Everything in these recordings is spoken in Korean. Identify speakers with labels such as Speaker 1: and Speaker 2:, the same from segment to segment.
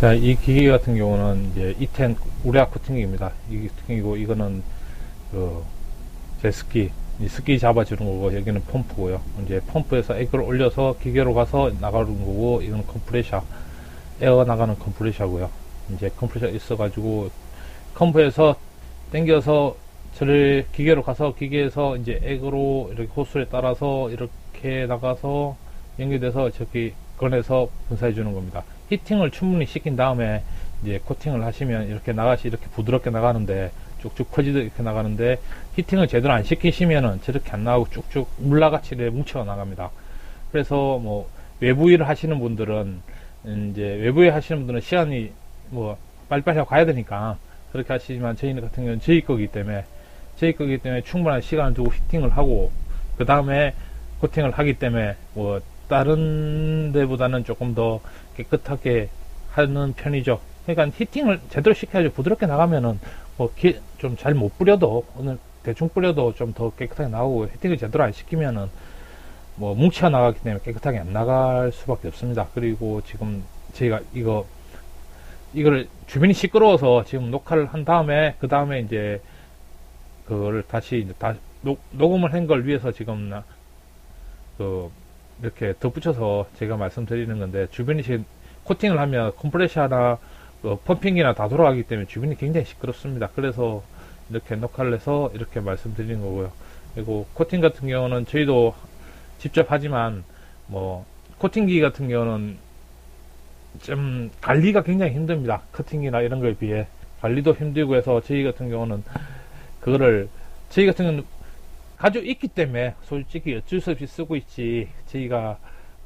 Speaker 1: 자, 이 기계 같은 경우는 이제 이텐 우레아 코팅기입니다. 이 코팅이고 이거는 그 제스키, 이 스키 잡아주는 거고 여기는 펌프고요. 이제 펌프에서 액을 올려서 기계로 가서 나가는 거고 이건 컴프레셔, 에어 나가는 컴프레셔고요. 이제 컴프레셔 있어가지고 컴프에서 당겨서 저를 기계로 가서 기계에서 이제 액으로 이렇게 호스에 따라서 이렇게 나가서 연결돼서 저기 꺼내서 분사해 주는 겁니다. 히팅을 충분히 시킨 다음에 이제 코팅을 하시면 이렇게 나가시 이렇게 부드럽게 나가는데 쭉쭉 퍼지듯 이렇게 나가는데 히팅을 제대로 안 시키시면은 저렇게 안 나가고 쭉쭉 물라같이 뭉쳐 나갑니다. 그래서 뭐 외부 일을 하시는 분들은 이제 외부에 하시는 분들은 시간이 뭐 빨리빨리 가야 되니까 그렇게 하시지만 저희 같은 경우는 저희 거기 때문에 저희 거기 때문에 충분한 시간을 두고 히팅을 하고 그 다음에 코팅을 하기 때문에 뭐 다른 데보다는 조금 더 깨끗하게 하는 편이죠. 그러니까 히팅을 제대로 시켜야지 부드럽게 나가면은 뭐 좀 잘 못 뿌려도 오늘 대충 뿌려도 좀 더 깨끗하게 나오고 히팅을 제대로 안 시키면은 뭐 뭉쳐 나가기 때문에 깨끗하게 안 나갈 수밖에 없습니다. 그리고 지금 저희가 이거 이거를 주변이 시끄러워서 지금 녹화를 한 다음에 그 다음에 이제 그거를 다시 이제 다 녹, 녹음을 한 걸 위해서 지금 나, 그 이렇게 덧붙여서 제가 말씀드리는 건데 주변이 지금 코팅을 하면 컴프레셔나 그 펌핑이나 다 돌아가기 때문에 주변이 굉장히 시끄럽습니다. 그래서 이렇게 녹화를 해서 이렇게 말씀드리는 거고요. 그리고 코팅 같은 경우는 저희도 직접 하지만 뭐 코팅기 같은 경우는 좀 관리가 굉장히 힘듭니다. 커팅이나 이런 거에 비해 관리도 힘들고 해서 저희 같은 경우는 그거를 저희 같은 경우는 가지고 있기 때문에 솔직히 어쩔 수 없이 쓰고 있지 저희가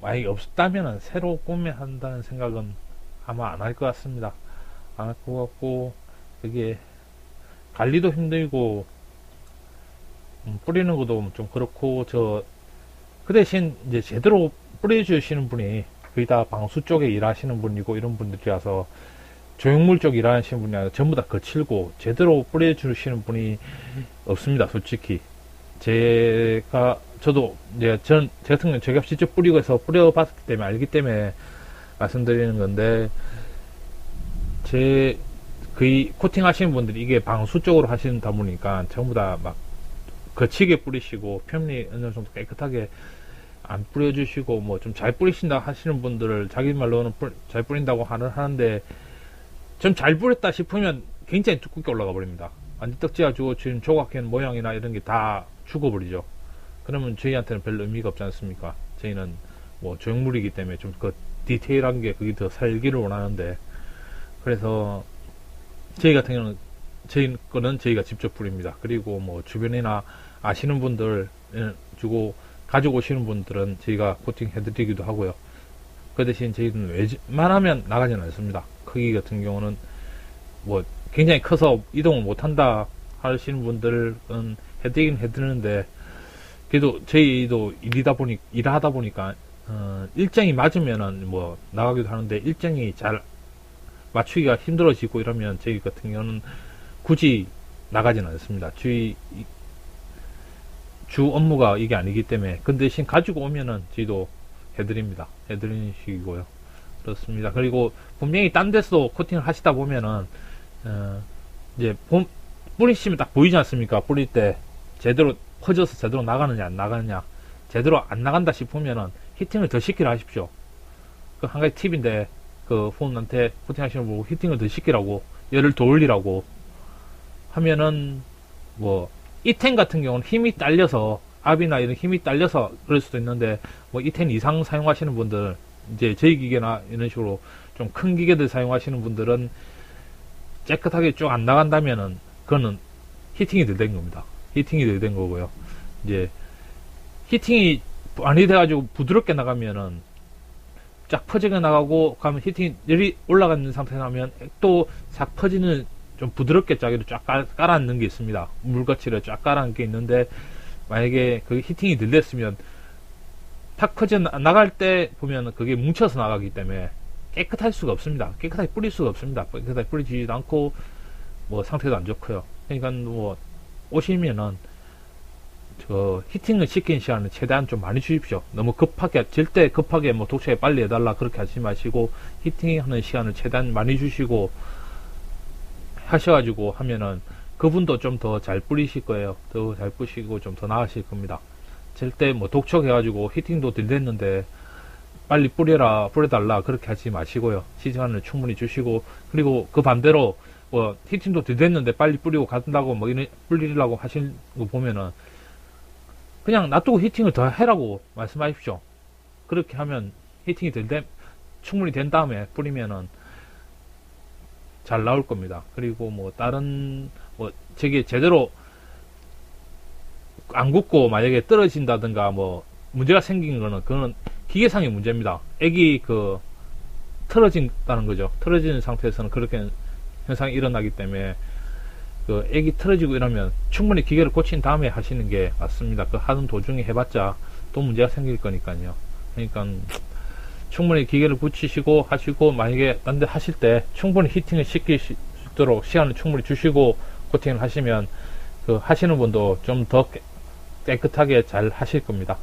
Speaker 1: 만약에 없다면 새로 구매한다는 생각은 아마 안 할 것 같습니다. 안 할 것 같고 그게 관리도 힘들고 음, 뿌리는 것도 좀 그렇고 저 그 대신 이제 제대로 뿌려주시는 분이 거의 다 방수 쪽에 일하시는 분이고 이런 분들이라서 조형물 쪽 일하시는 분이 아니라 전부 다 거칠고 제대로 뿌려주시는 분이 없습니다 솔직히 제가 저도 이제 전 제 같은 경우는 제가 직접 뿌리고 해서 뿌려봤기 때문에 알기 때문에 말씀드리는 건데 제 거의 코팅 하시는 분들이 이게 방수 쪽으로 하시다 보니까 전부 다 막 거치게 뿌리시고 편리 어느 정도 깨끗하게 안 뿌려주시고 뭐 좀 잘 뿌리신다 하시는 분들을 자기 말로는 뿌, 잘 뿌린다고 하는 하는데 좀 잘 뿌렸다 싶으면 굉장히 두껍게 올라가 버립니다. 완전 떡지가지고 지금 조각현 모양이나 이런 게 다 죽어버리죠. 그러면 저희한테는 별로 의미가 없지 않습니까? 저희는 뭐 조형물이기 때문에 좀 그 디테일한 게 그게 더 살기를 원하는데 그래서 저희 같은 경우는 저희 거는 저희가 직접 뿌립니다. 그리고 뭐 주변이나 아시는 분들 주고 가지고 오시는 분들은 저희가 코팅 해드리기도 하고요. 그 대신 저희는 웬만하면 나가지는 않습니다. 크기 같은 경우는 뭐 굉장히 커서 이동을 못한다 하시는 분들은 해드리긴 해드리는데 그래도 저희도 일이다 보니 일하다 보니까 어, 일정이 맞으면은 뭐 나가기도 하는데 일정이 잘 맞추기가 힘들어지고 이러면 저희 같은 경우는 굳이 나가지는 않습니다. 주의 주 업무가 이게 아니기 때문에 그 대신 가지고 오면은 저희도 해드립니다. 해드리는 식이고요. 그렇습니다. 그리고 분명히 딴 데서 코팅을 하시다 보면은 어, 이제 봄, 뿌리시면 딱 보이지 않습니까? 뿌릴 때 제대로 퍼져서 제대로 나가느냐 안 나가느냐 제대로 안 나간다 싶으면은 히팅을 더 시키라 하십시오. 그 한 가지 팁인데 그 폰한테 코팅 하시는 분 히팅을 더 시키라고 열을 더 올리라고 하면은 뭐 이텐 같은 경우는 힘이 딸려서 압이나 이런 힘이 딸려서 그럴 수도 있는데 뭐 이텐 이상 사용하시는 분들 이제 저희 기계나 이런 식으로 좀 큰 기계들 사용하시는 분들은 깨끗하게 쭉 안 나간다면은 그거는 히팅이 덜 된 겁니다. 히팅이 덜된 거고요. 이제 히팅이 많이 돼가지고 부드럽게 나가면은 쫙 퍼지게 나가고 가면 히팅 열이 올라가는 상태 나면 또 싹 퍼지는 좀 부드럽게 짜기로 쫙 깔, 깔아앉는 게 있습니다. 물거치를 쫙 깔아앉는 게 있는데 만약에 그 히팅이 늘렸으면 탁 퍼져 나갈 때 보면 그게 뭉쳐서 나가기 때문에 깨끗할 수가 없습니다. 깨끗하게 뿌릴 수가 없습니다. 깨끗하게 뿌리지도 않고 뭐 상태도 안 좋고요. 그러니까 뭐 오시면은 저 히팅을 시킨 시간은 최대한 좀 많이 주십시오. 너무 급하게 절대 급하게 뭐 독차에 빨리 해달라 그렇게 하지 마시고 히팅하는 시간을 최대한 많이 주시고 하셔가지고 하면은 그분도 좀 더 잘 뿌리실 거예요. 더 잘 뿌시고 좀 더 나으실 겁니다. 절대 뭐 독촉해가지고 히팅도 덜 됐는데 빨리 뿌려라 뿌려달라 그렇게 하지 마시고요. 시간을 충분히 주시고 그리고 그 반대로 뭐 히팅도 덜 됐는데 빨리 뿌리고 간다고 뭐 이런 뿌리려고 하시는 거 보면은 그냥 놔두고 히팅을 더 해라고 말씀하십시오. 그렇게 하면 히팅이 될 때, 충분히 된 다음에 뿌리면은 잘 나올 겁니다. 그리고 뭐 다른 뭐 저게 제대로 안 굳고 만약에 떨어진다든가 뭐 문제가 생긴 거는 그거는 기계상의 문제입니다. 액이 그 틀어진다는 거죠. 틀어지는 상태에서는 그렇게 현상이 일어나기 때문에 그 액이 틀어지고 이러면 충분히 기계를 고친 다음에 하시는 게 맞습니다. 그 하는 도중에 해봤자 또 문제가 생길 거니까요. 그러니까 충분히 기계를 붙이시고 하시고 만약에 딴 데 하실 때 충분히 히팅을 시킬 수 있도록 시간을 충분히 주시고 코팅을 하시면 그 하시는 분도 좀 더 깨끗하게 잘 하실 겁니다.